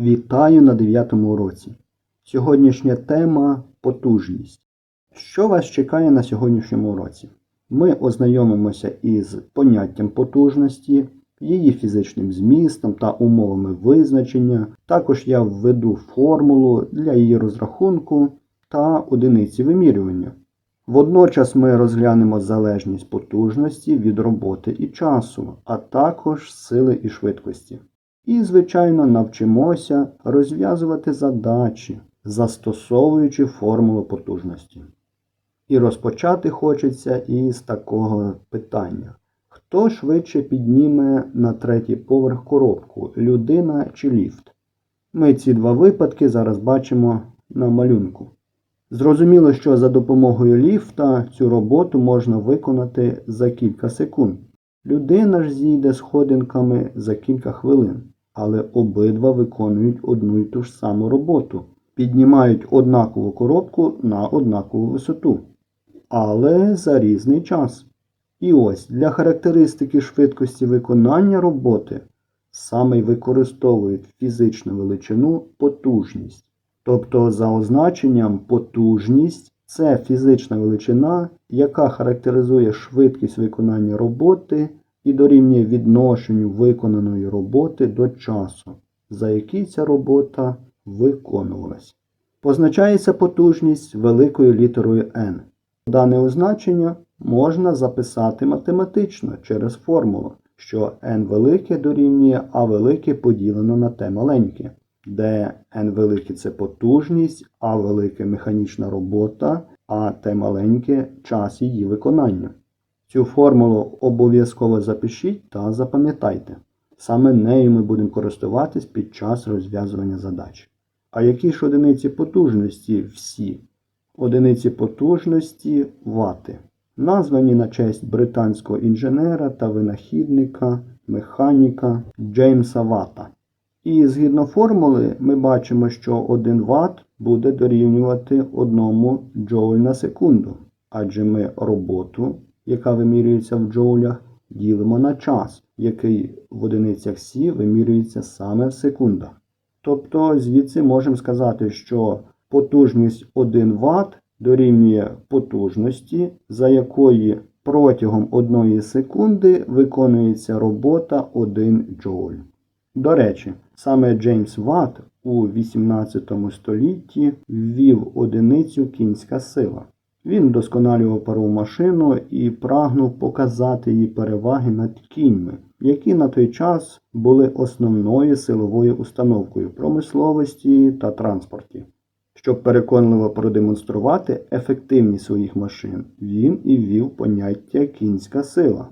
Вітаю на 9 уроці. Сьогоднішня тема потужність. Що вас чекає на сьогоднішньому уроці? Ми ознайомимося із поняттям потужності, її фізичним змістом та умовами визначення. Також я введу формулу для її розрахунку та одиниці вимірювання. Водночас ми розглянемо залежність потужності від роботи і часу, а також сили і швидкості. І, звичайно, навчимося розв'язувати задачі, застосовуючи формулу потужності. І розпочати хочеться із такого питання. Хто швидше підніме на третій поверх коробку, людина чи ліфт? Ми ці два випадки зараз бачимо на малюнку. Зрозуміло, що за допомогою ліфта цю роботу можна виконати за кілька секунд. Людина ж зійде сходинками за кілька хвилин, але обидва виконують одну і ту ж саму роботу, піднімають однакову коробку на однакову висоту, але за різний час. І ось для характеристики швидкості виконання роботи саме й використовують фізичну величину потужність. Тобто, за означенням потужність це фізична величина, яка характеризує швидкість виконання роботи і дорівнює відношенню виконаної роботи до часу, за який ця робота виконувалась. Позначається потужність великою літерою n. Дане означення можна записати математично через формулу, що n велике дорівнює а велике поділено на t маленьке, де n велике це потужність, а велике механічна робота, а t маленьке час її виконання. Цю формулу обов'язково запишіть та запам'ятайте. Саме нею ми будемо користуватись під час розв'язування задач. А які ж одиниці потужності всі? Одиниці потужності вати, названі на честь британського інженера та винахідника, механіка Джеймса Вата. І згідно формули ми бачимо, що 1 Вт буде дорівнювати 1 джоуль на секунду, адже ми роботу, яка вимірюється в джоулях, ділимо на час, який в одиницях Сі вимірюється саме в секундах. Тобто звідси можемо сказати, що потужність 1 Вт дорівнює потужності, за якої протягом 1 секунди виконується робота 1 джоуль. До речі, саме Джеймс Ватт у 18 столітті ввів одиницю кінська сила. Він вдосконалював парову машину і прагнув показати її переваги над кіньми, які на той час були основною силовою установкою промисловості та транспорті. Щоб переконливо продемонструвати ефективність своїх машин, він і ввів поняття кінська сила.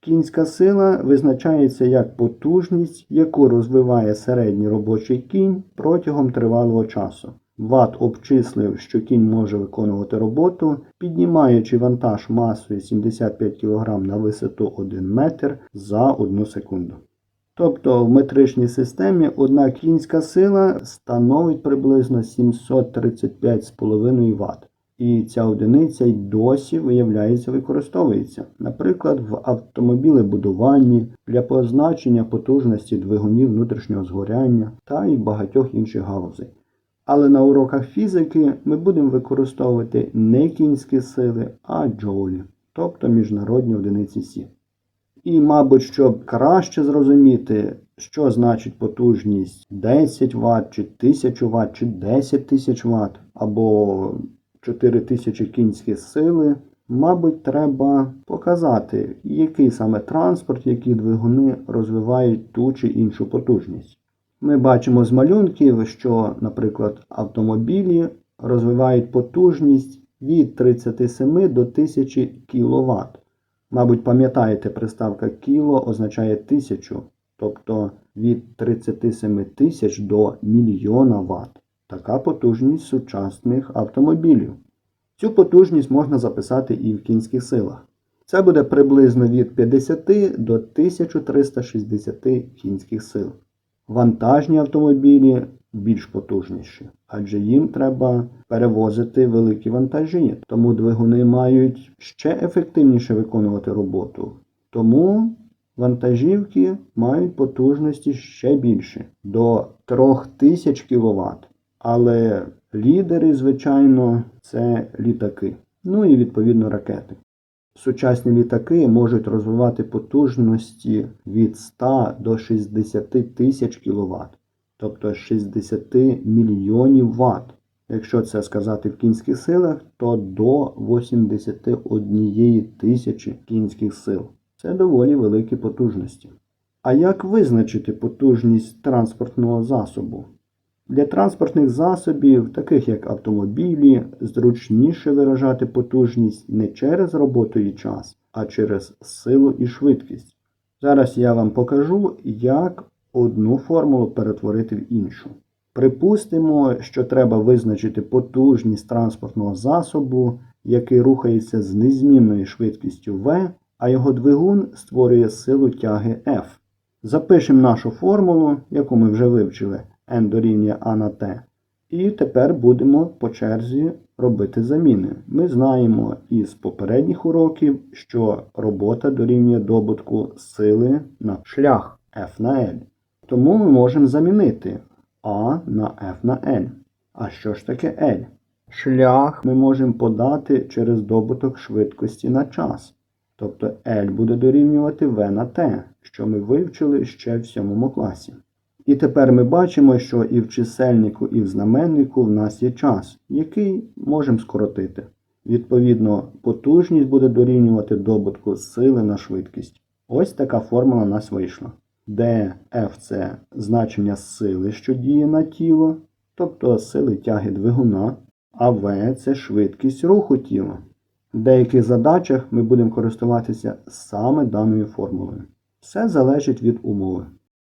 Кінська сила визначається як потужність, яку розвиває середній робочий кінь протягом тривалого часу. Ват обчислив, що кінь може виконувати роботу, піднімаючи вантаж масою 75 кг на висоту 1 метр за 1 секунду. Тобто в метричній системі одна кінська сила становить приблизно 735,5 Вт. І ця одиниця й досі виявляється використовується, наприклад, в автомобілебудуванні для позначення потужності двигунів внутрішнього згоряння та й багатьох інших галузей. Але на уроках фізики ми будемо використовувати не кінські сили, а джоулі, тобто міжнародні одиниці Сі. І, мабуть, щоб краще зрозуміти, що значить потужність 10 Вт, чи 1000 Вт, чи 10 тисяч Вт, або 4000 кінські сили, мабуть, треба показати, який саме транспорт, які двигуни розвивають ту чи іншу потужність. Ми бачимо з малюнків, що, наприклад, автомобілі розвивають потужність від 37 до 1000 кВт. Мабуть, пам'ятаєте, приставка кіло означає 1000, тобто від 37 тисяч до мільйона Вт. Така потужність сучасних автомобілів. Цю потужність можна записати і в кінських силах. Це буде приблизно від 50 до 1360 кінських сил. Вантажні автомобілі більш потужніші, адже їм треба перевозити великі вантажі, тому двигуни мають ще ефективніше виконувати роботу. Тому Вантажівки мають потужності ще більше до 3000 кВт. Але лідери, звичайно, це літаки. Ну і відповідно ракети. Сучасні літаки можуть розвивати потужності від 100 до 60 тисяч кВт, тобто 60 мільйонів Вт. Якщо це сказати в кінських силах, то до 81 тисячі кінських сил. Це доволі великі потужності. А як визначити потужність транспортного засобу? Для транспортних засобів, таких як автомобілі, зручніше виражати потужність не через роботу і час, а через силу і швидкість. Зараз я вам покажу, як одну формулу перетворити в іншу. Припустимо, що треба визначити потужність транспортного засобу, який рухається з незмінною швидкістю V, а його двигун створює силу тяги F. Запишемо нашу формулу, яку ми вже вивчили, n дорівнює А на T. І тепер будемо по черзі робити заміни. Ми знаємо із попередніх уроків, що робота дорівнює добутку сили на шлях F на L. Тому ми можемо замінити А на F на L. А що ж таке L? Шлях ми можемо подати через добуток швидкості на час. Тобто L буде дорівнювати V на T, що ми вивчили ще в 7 класі. І тепер ми бачимо, що і в чисельнику, і в знаменнику в нас є час, який можемо скоротити. Відповідно, потужність буде дорівнювати добутку сили на швидкість. Ось така формула у нас вийшла. Де F це значення сили, що діє на тіло, тобто сили тяги двигуна, а V це швидкість руху тіла. В деяких задачах ми будемо користуватися саме даною формулою. Все залежить від умови.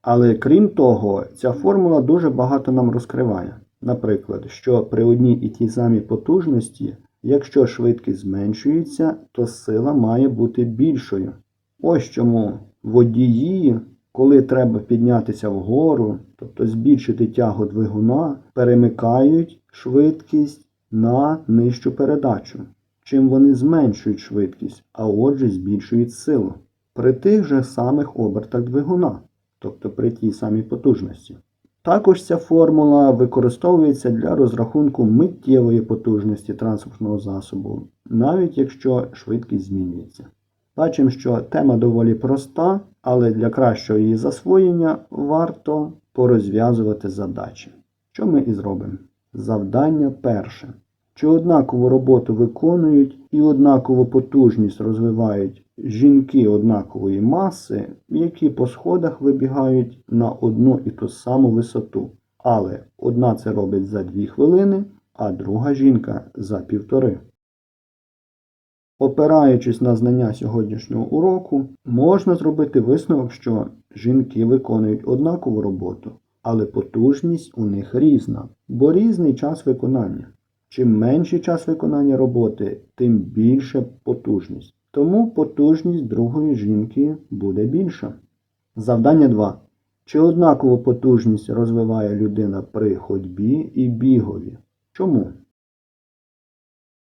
Але крім того, ця формула дуже багато нам розкриває. Наприклад, що при одній і тій самій потужності, якщо швидкість зменшується, то сила має бути більшою. Ось чому водії, коли треба піднятися вгору, тобто збільшити тягу двигуна, перемикають швидкість на нижчу передачу. Чим вони зменшують швидкість, а отже збільшують силу. При тих же самих обертах двигуна тобто при тій самій потужності. Також ця формула використовується для розрахунку миттєвої потужності транспортного засобу, навіть якщо швидкість змінюється. Бачимо, що тема доволі проста, але для кращого її засвоєння варто порозв'язувати задачі. Що ми і зробимо? Завдання перше. Чи однакову роботу виконують і однакову потужність розвивають жінки однакової маси, які по сходах вибігають на одну і ту саму висоту. Але одна це робить за 2 хвилини, а друга жінка за півтори. Опираючись на знання сьогоднішнього уроку, можна зробити висновок, що жінки виконують однакову роботу, але потужність у них різна, бо різний час виконання. Чим менший час виконання роботи, тим більше потужність. Тому потужність другої жінки буде більша. Завдання 2. Чи однакову потужність розвиває людина при ходьбі і бігові? Чому?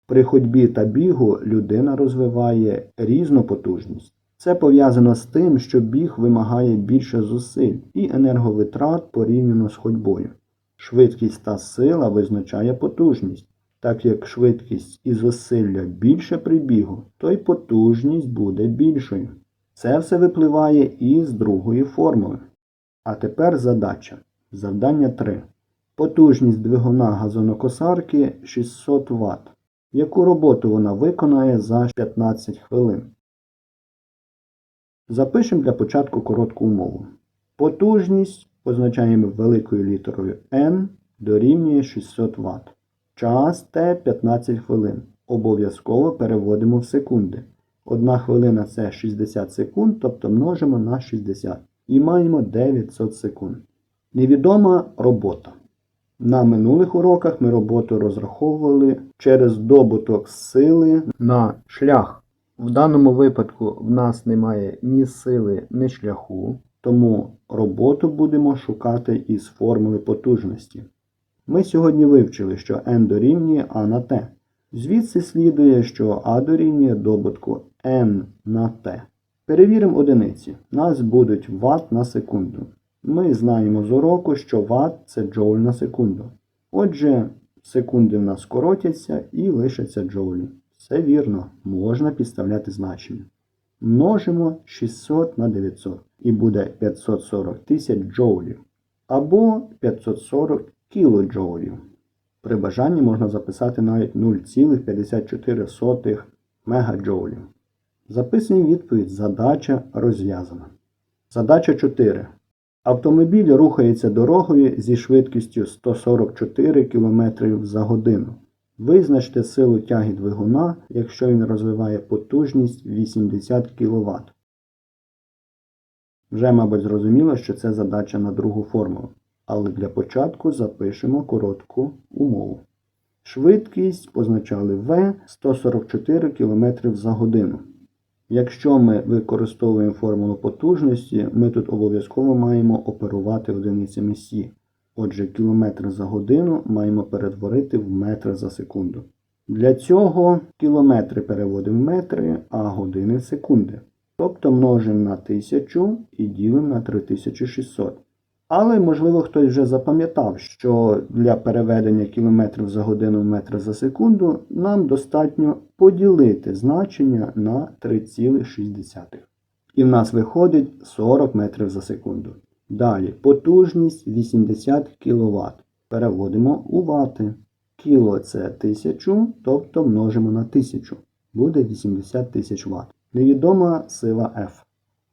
При ходьбі та бігу людина розвиває різну потужність. Це пов'язано з тим, що біг вимагає більше зусиль і енерговитрат порівняно з ходьбою. Швидкість та сила визначає потужність. Так як швидкість і зусилля більше при бігу, то й потужність буде більшою. Це все випливає із другої формули. А тепер задача. Завдання 3. Потужність двигуна газонокосарки 600 Вт. Яку роботу вона виконає за 15 хвилин? Запишемо для початку коротку умову. Потужність позначаємо великою літерою N дорівнює 600 Вт. Час Т 15 хвилин. Обов'язково переводимо в секунди. Одна хвилина це 60 секунд, тобто множимо на 60. І маємо 900 секунд. Невідома робота. На минулих уроках ми роботу розраховували через добуток сили на шлях. В даному випадку в нас немає ні сили, ні шляху, тому роботу будемо шукати із формули потужності. Ми сьогодні вивчили, що n дорівнює А на Т. Звідси слідує, що А дорівнює добутку n на Т. Перевіримо одиниці. Нас будуть Вт на секунду. Ми знаємо з уроку, що Вт це джоуль на секунду. Отже, секунди в нас скоротяться і лишаться джоулі. Все вірно, можна підставляти значення. Множимо 600 на 900 і буде 540 тисяч джоулів або 540 кілоджоулів. При бажанні можна записати навіть 0,54 мегаджоулів. Записуємо відповідь Задача розв'язана. Задача 4. Автомобіль рухається дорогою зі швидкістю 144 км за годину. Визначте силу тяги двигуна, якщо він розвиває потужність 80 кВт. Вже, мабуть, зрозуміло, що це задача на другу формулу. Але для початку запишемо коротку умову. Швидкість позначали V 144 км за годину. Якщо ми використовуємо формулу потужності, ми тут обов'язково маємо оперувати одиницями Сі. Отже, кілометр за годину маємо перетворити в метри за секунду. Для цього кілометри переводимо в метри, а години в секунди. Тобто множимо на 1000 і ділимо на 3600. Але, можливо, хтось вже запам'ятав, що для переведення кілометрів за годину в метри за секунду нам достатньо поділити значення на 3,6. І в нас виходить 40 метрів за секунду. Далі потужність 80 кВт. Переводимо у вати. Кіло це 1000, тобто множимо на 1000. Буде 80 тисяч Вт. Невідома сила F.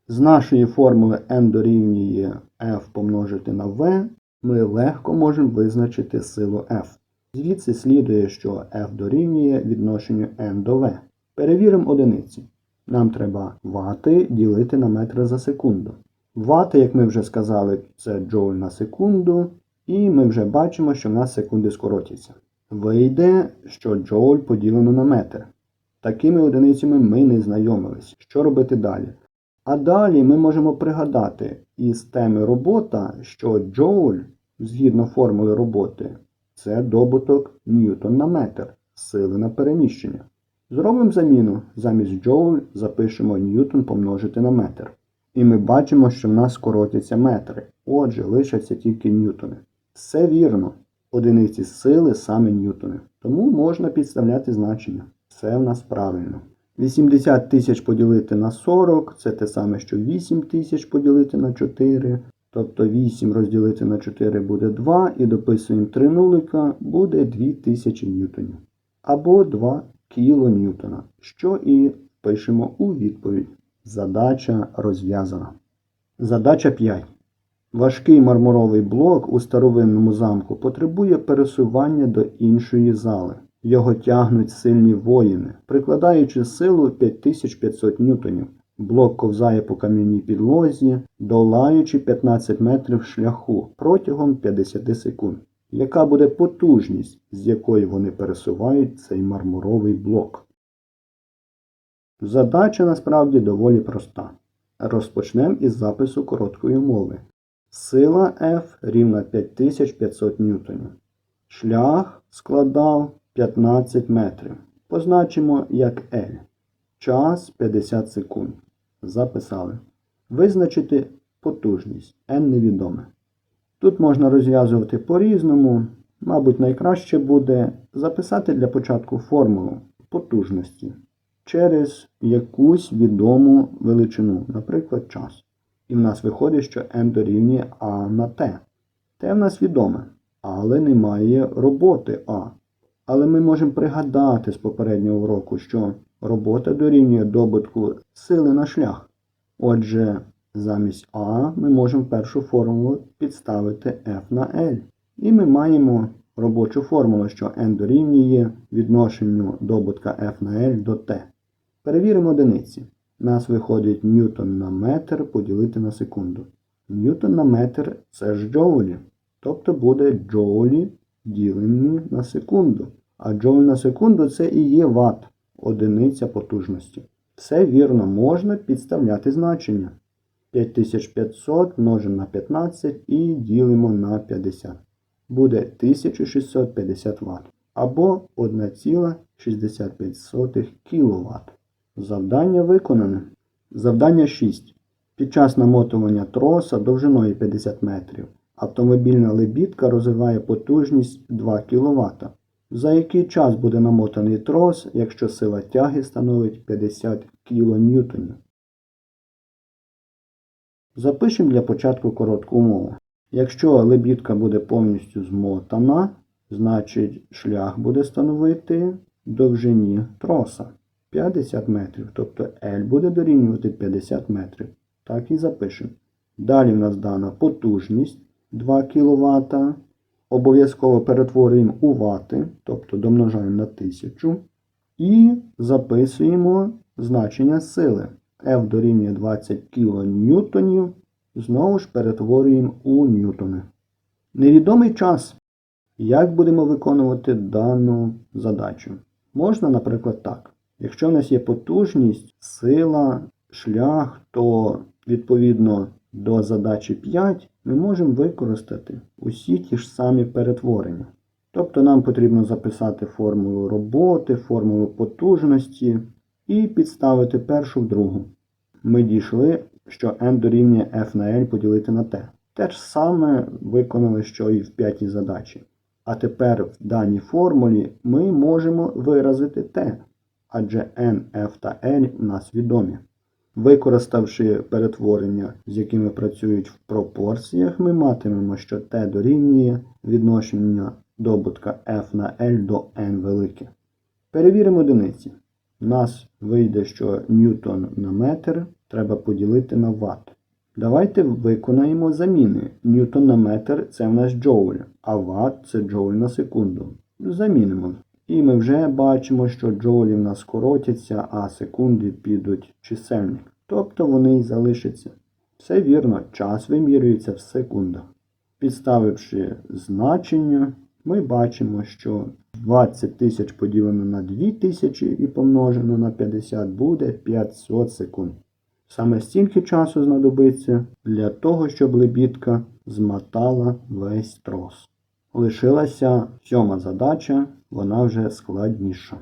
З нашої формули n дорівнює F помножити на V, ми легко можемо визначити силу F. Звідси слідує, що F дорівнює відношенню n до V. Перевіримо одиниці. Нам треба вати ділити на метри за секунду. Вати, як ми вже сказали, це джоуль на секунду, і ми вже бачимо, що в нас секунди скоротяться. Вийде, що джоуль поділено на метр. Такими одиницями ми не знайомились. Що робити далі? А далі ми можемо пригадати із теми робота, що джоуль, згідно формули роботи, це добуток ньютон на метр, сили на переміщення. Зробимо заміну. Замість джоуль запишемо ньютон помножити на метр. І ми бачимо, що в нас скоротяться метри. Отже, лишаться тільки ньютони. Все вірно. Одиниці сили саме ньютони. Тому можна підставляти значення. Все в нас правильно. 80 тисяч поділити на 40 це те саме, що 8 тисяч поділити на 4. Тобто 8 розділити на 4 буде 2, і дописуємо 3 нулика, буде 2000 ньютонів. Або 2 кілоньютона, що і пишемо у відповідь. Задача розв'язана. Задача 5. Важкий мармуровий блок у старовинному замку потребує пересування до іншої зали. Його тягнуть сильні воїни, прикладаючи силу 5500 ньютонів. Блок ковзає по кам'яній підлозі, долаючи 15 метрів шляху протягом 50 секунд. Яка буде потужність, з якою вони пересувають цей мармуровий блок? Задача насправді доволі проста. Розпочнемо із запису короткої мови. Сила F рівна 5500 ньютонів. Шлях складав 15 метрів. Позначимо як L. Час 50 секунд. Записали. Визначити потужність N невідоме. Тут можна розв'язувати по-різному. Мабуть, найкраще буде записати для початку формулу потужності через якусь відому величину, наприклад, час. І в нас виходить, що n дорівнює А на Т. Т в нас відоме, але немає роботи А. Але ми можемо пригадати з попереднього уроку, що робота дорівнює добутку сили на шлях. Отже, замість А ми можемо першу формулу підставити F на L. І ми маємо робочу формулу, що n дорівнює відношенню добутка F на L до T. Перевіримо одиниці. Нас виходить ньютон на метр поділити на секунду. Ньютон на метр це ж джоулі. Тобто буде джоулі ділені на секунду. А джоуль на секунду це і є ватт, одиниця потужності. Все вірно, можна підставляти значення. 5500 множимо на 15 і ділимо на 50. Буде 1650 Вт або 1,65 кВт. Завдання виконане. Завдання 6. Під час намотування троса довжиною 50 метрів автомобільна лебідка розвиває потужність 2 кВт. За який час буде намотаний трос, якщо сила тяги становить 50 кН? Запишемо для початку коротку умову. Якщо лебідка буде повністю змотана, значить шлях буде становити довжині троса 50 метрів, тобто L буде дорівнювати 50 метрів. Так і запишемо. Далі в нас дана потужність 2 кВт. Обов'язково перетворюємо у вати, тобто домножаємо на 1000. І записуємо значення сили. F дорівнює 20 кН. Знову ж перетворюємо у ньютони. Невідомий час. Як будемо виконувати дану задачу? Можна, наприклад, так. Якщо в нас є потужність, сила, шлях, то відповідно до задачі 5 ми можемо використати усі ті ж самі перетворення. Тобто нам потрібно записати формулу роботи, формулу потужності і підставити першу в другу. Ми дійшли, що n дорівнює f на L поділити на t. Те ж саме виконали, що і в п'ятій задачі. А тепер в даній формулі ми можемо виразити t, адже n, f та L у нас відомі. Використавши перетворення, з якими працюють в пропорціях, ми матимемо, що t дорівнює відношення добутка f на L до n велике. Перевіримо одиниці. У нас вийде, що ньютон на метр треба поділити на ватт. Давайте виконаємо заміни. Ньютон на метр це в нас джоуль, а ватт це джоуль на секунду. Замінимо. І ми вже бачимо, що джоулі в нас скоротяться, а секунди підуть чисельник. Тобто вони й залишаться. Все вірно, час вимірюється в секундах. Підставивши значення, ми бачимо, що 20 тисяч поділено на 2 тисячі і помножено на 50 буде 500 секунд. Саме стільки часу знадобиться для того, щоб лебідка змотала весь трос. Лишилася сьома задача, вона вже складніша.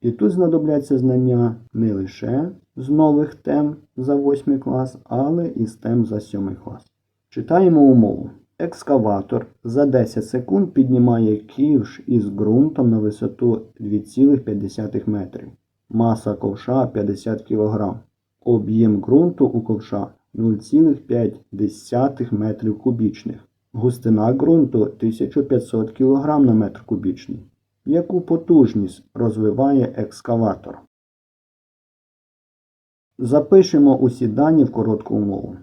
І тут знадобляться знання не лише з нових тем за 8 клас, але і з тем за 7 клас. Читаємо умову. Екскаватор за 10 секунд піднімає ківш із ґрунтом на висоту 2,5 метрів. Маса ковша 50 кг. Об'єм ґрунту у ковша 0,5 метрів кубічних. Густина ґрунту 1500 кг на метр кубічний. Яку потужність розвиває екскаватор? Запишемо усі дані в коротку умову.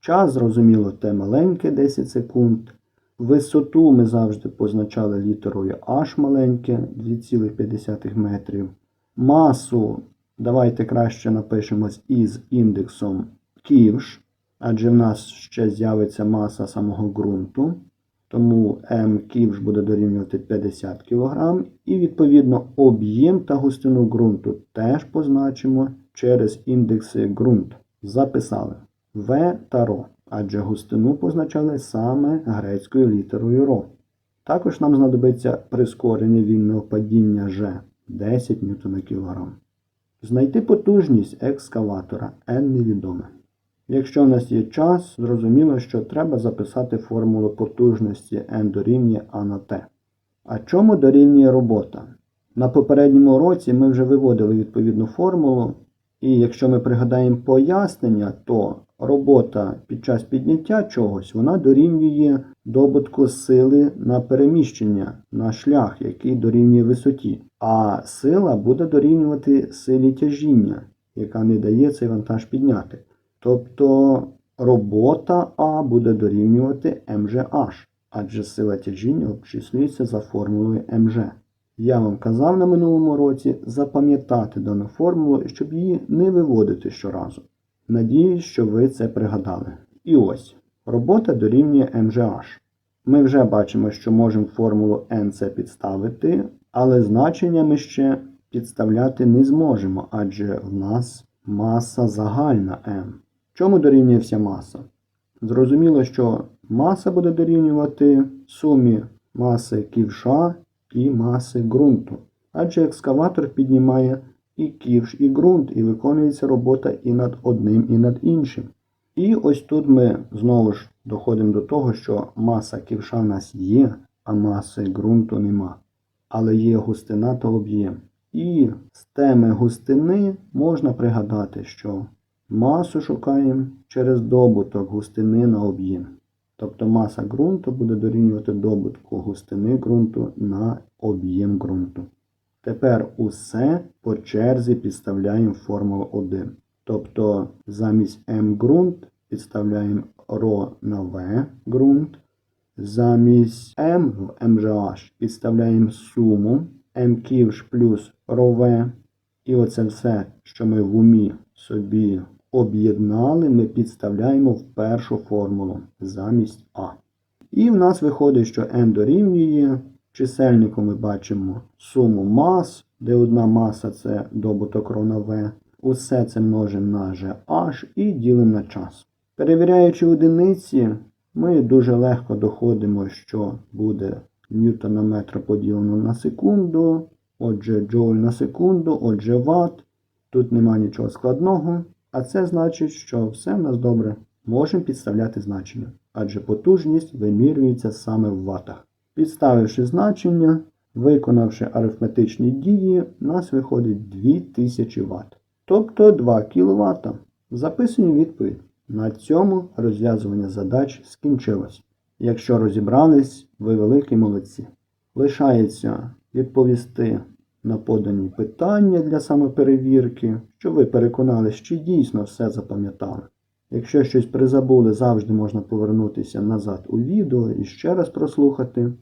Час, зрозуміло, те маленьке 10 секунд. Висоту ми завжди позначали літерою H маленьке 2,5 метрів. Масу давайте краще напишемо із індексом ківш, адже в нас ще з'явиться маса самого ґрунту. Тому М ківш буде дорівнювати 50 кг. І відповідно об'єм та густину ґрунту теж позначимо через індекси ґрунт. Записали В та РО, адже густину позначали саме грецькою літерою РО. Також нам знадобиться прискорення вільного падіння Ж 10 Нм кг. Знайти потужність екскаватора N невідоме. Якщо в нас є час, зрозуміло, що треба записати формулу потужності N дорівнює А на Т. А чому дорівнює робота? На попередньому уроці ми вже виводили відповідну формулу, і якщо ми пригадаємо пояснення, то робота під час підняття чогось вона дорівнює добутку сили на переміщення на шлях, який дорівнює висоті. А сила буде дорівнювати силі тяжіння, яка не дає цей вантаж підняти. Тобто робота А буде дорівнювати МЖH, адже сила тяжіння обчислюється за формулою МЖ. Я вам казав на минулому році запам'ятати дану формулу, щоб її не виводити щоразу. Надіюсь, що ви це пригадали. І ось, робота дорівнює МЖH. Ми вже бачимо, що можемо формулу NC підставити, але значення ми ще підставляти не зможемо, адже в нас маса загальна М. Чому дорівнює вся маса? Зрозуміло, що маса буде дорівнювати сумі маси ківша і маси ґрунту, адже екскаватор піднімає і ківш, і ґрунт, і виконується робота і над одним, і над іншим. І ось тут ми знову ж доходимо до того, що маса ківша в нас є, а маси ґрунту нема. Але є густина та об'єм. І з теми густини можна пригадати, що масу шукаємо через добуток густини на об'єм. Тобто маса ґрунту буде дорівнювати добутку густини ґрунту на об'єм ґрунту. Тепер усе по черзі підставляємо в формулу 1. Тобто замість М ґрунт підставляємо ро на В ґрунт. Замість М в МЖH підставляємо суму М ківш плюс РОВ. І оце все, що ми в умі собі об'єднали, ми підставляємо в першу формулу замість А. І в нас виходить, що n дорівнює. Чисельнику ми бачимо суму мас, де одна маса це добуток ро на В. Усе це множимо на GH і ділимо на час. Перевіряючи одиниці, ми дуже легко доходимо, що буде ньютон на метр поділено на секунду, отже, джоуль на секунду, отже, ватт. Тут нема нічого складного, а це значить, що все в нас добре. Можемо підставляти значення, адже потужність вимірюється саме в ватах. Підставивши значення, виконавши арифметичні дії, у нас виходить 2000 Вт. Тобто 2 кВт. Записуємо відповідь. На цьому розв'язування задач скінчилось. Якщо розібрались, ви великі молодці. Лишається відповісти на подані питання для самоперевірки, щоб ви переконалися, чи дійсно все запам'ятали. Якщо щось призабули, завжди можна повернутися назад у відео і ще раз прослухати.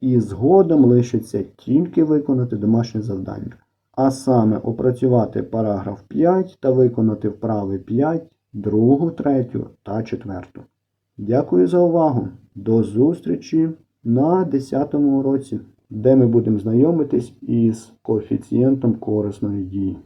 І згодом лишиться тільки виконати домашнє завдання. А саме опрацювати параграф 5 та виконати вправи 5, 2, 3 та 4. Дякую за увагу. До зустрічі на 10 уроці, де ми будемо знайомитись із коефіцієнтом корисної дії.